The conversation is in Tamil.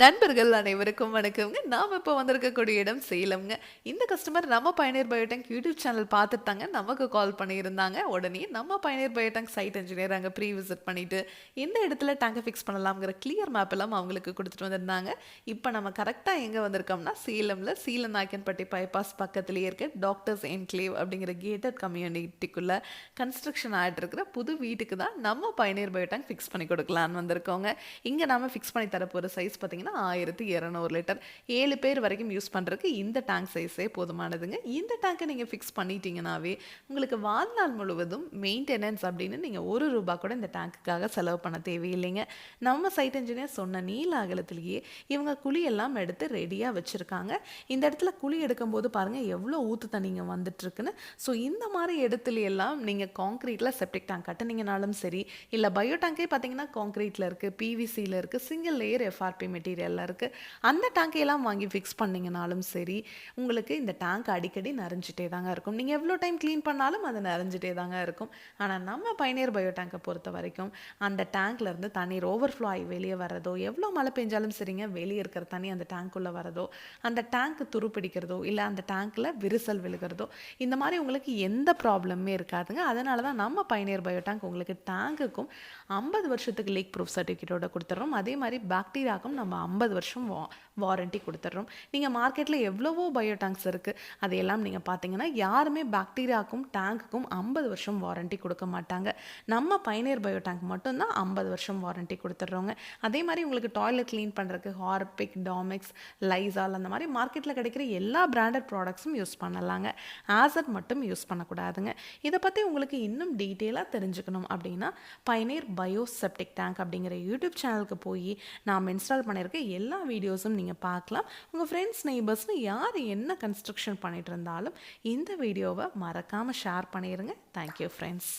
நண்பர்கள் அனைவருக்கும் வணக்கம்ங்க. நாம் இப்போ வந்திருக்கக்கூடிய இடம் சேலம்ங்க. இந்த கஸ்டமர் நம்ம பயணியர் பயோடெக் யூடியூப் சேனல் பார்த்துட்டாங்க. நமக்கு கால் பண்ணியிருந்தாங்க. உடனே நம்ம பயணியர் பயோடெக் சைட் இன்ஜினியர் அங்கே ப்ரீ விசிட் பண்ணிவிட்டு இந்த இடத்துல டேங்கை ஃபிக்ஸ் பண்ணலாம்ங்கிற கிளியர் மேப் எல்லாம் அவங்களுக்கு கொடுத்துட்டு வந்திருந்தாங்க. இப்போ நம்ம கரெக்டாக எங்கே வந்திருக்கோம்னா சேலமில் சீலநாயக்கன்பட்டி பைபாஸ் பக்கத்துலேயே இருக்க டாக்டர்ஸ் என்க்ளேவ் அப்படிங்கிற கேட்டட் கம்யூனிட்டிக்குள்ளே கன்ஸ்ட்ரக்ஷன் ஆகிட்டு இருக்கிற புது வீட்டுக்கு தான் நம்ம பயணியர் பயோடெக் ஃபிக்ஸ் பண்ணி கொடுக்கலான்னு வந்திருக்கோங்க. இங்கே நம்ம ஃபிக்ஸ் பண்ணி தரப்போகிற சைஸ் பார்த்திங்கன்னா ஆயிரத்தி இரநூறு லிட்டர். ஏழு பேர் வரைக்கும் யூஸ் பண்ணுறதுக்கு இந்த டேங்க் சைஸே போதுமானதுங்க. இந்த டேங்கை நீங்கள் ஃபிக்ஸ் பண்ணிட்டீங்கனாவே உங்களுக்கு வாழ்நாள் முழுவதும் மெயின்டெனன்ஸ் அப்படின்னு நீங்கள் ஒரு ரூபா கூட இந்த டேங்க்குக்காக செலவு பண்ண தேவையில்லைங்க. நம்ம சைட் இன்ஜினியர் சொன்ன நீல அகலத்திலேயே இவங்க குழியெல்லாம் எடுத்து ரெடியாக வச்சுருக்காங்க. இந்த இடத்துல குழி எடுக்கும்போது பாருங்கள் எவ்வளோ ஊற்று தண்ணிங்க வந்துட்டுருக்குன்னு. ஸோ இந்த மாதிரி இடத்துல எல்லாம் நீங்கள் காங்க்ரீட்டில் செப்டிக் டேங்க் கட்டுனீங்கனாலும் சரி இல்லை பயோ டேங்கே பார்த்தீங்கன்னா காங்க்ரீட்டில் இருக்குது பிவிசியில் இருக்குது சிங்கிள் லேயர் எஃப்ஆர்பி மெட்டீரியல் மெட்டீரியலில் இருக்குது அந்த டேங்கையெல்லாம் வாங்கி ஃபிக்ஸ் பண்ணிங்கனாலும் சரி உங்களுக்கு இந்த டேங்க் அடிக்கடி நிறைஞ்சிட்டே தாங்க இருக்கும். நீங்கள் எவ்வளோ டைம் க்ளீன் பண்ணாலும் அது நிறைஞ்சிட்டே தாங்க இருக்கும். ஆனால் நம்ம பயணியர் பயோ டேங்கை பொறுத்த வரைக்கும் அந்த டேங்க்லேருந்து தண்ணீர் ஓவர்ஃப்ளோ ஆகி வெளியே வரதோ எவ்வளோ மழை பெஞ்சாலும் சரிங்க வெளியே இருக்கிற தண்ணி அந்த டேங்க்குள்ளே வரதோ அந்த டேங்க் துருப்பிடிக்கிறதோ இல்லை அந்த டேங்க்கில் விரிசல் விழுகிறதோ இந்த மாதிரி உங்களுக்கு எந்த ப்ராப்ளமே இருக்காதுங்க. அதனால தான் நம்ம பயணியர் பயோ டேங்க் உங்களுக்கு டேங்குக்கும் ஐம்பது வருஷத்துக்கு லீக் ப்ரூஃப் சர்டிஃபிகேட்டோட கொடுத்துட்றோம். அதே மாதிரி பாக்டீரியாவுக்கும் நம்ம ஐம்பது வருஷம் வா வாரண்ட்டி கொடுத்துட்றோம். நீங்கள் மார்க்கெட்டில் எவ்வளவோ பயோ டேங்க்ஸ் இருக்குது அதையெல்லாம் நீங்கள் பார்த்தீங்கன்னா யாருமே பாக்டீரியாவுக்கும் டேங்க்குக்கும் ஐம்பது வருஷம் வாரண்ட்டி கொடுக்க மாட்டாங்க. நம்ம பயனியர் பயோ டேங்க் மட்டும்தான் ஐம்பது வருஷம் வாரண்ட்டி கொடுத்துட்றோங்க. அதே மாதிரி உங்களுக்கு டாய்லெட் க்ளீன் பண்ணுறதுக்கு ஹார்பிக் டாமிக்ஸ் லைசால் அந்த மாதிரி மார்க்கெட்டில் கிடைக்கிற எல்லா பிராண்டட் ப்ராடக்ட்ஸும் யூஸ் பண்ணலாங்க. ஆசட் மட்டும் யூஸ் பண்ணக்கூடாதுங்க. இதை பற்றி உங்களுக்கு இன்னும் டீட்டெயிலாக தெரிஞ்சுக்கணும் அப்படின்னா பயனீர் பயோ செப்டிக் டேங்க் அப்படிங்கிற யூடியூப் சேனலுக்கு போய் நாம் இன்ஸ்டால் பண்ணியிருக்க எல்லா வீடியோஸும் நீங்கள் பார்க்கலாம். உங்கள் ஃப்ரெண்ட்ஸ் நெய்பர்ஸ்னு யார் என்ன கன்ஸ்ட்ரக்ஷன் பண்ணிட்டு இருந்தாலும் இந்த வீடியோவை மறக்காமல் ஷேர் பண்ணிடுங்க தேங்க்யூ ஃப்ரெண்ட்ஸ்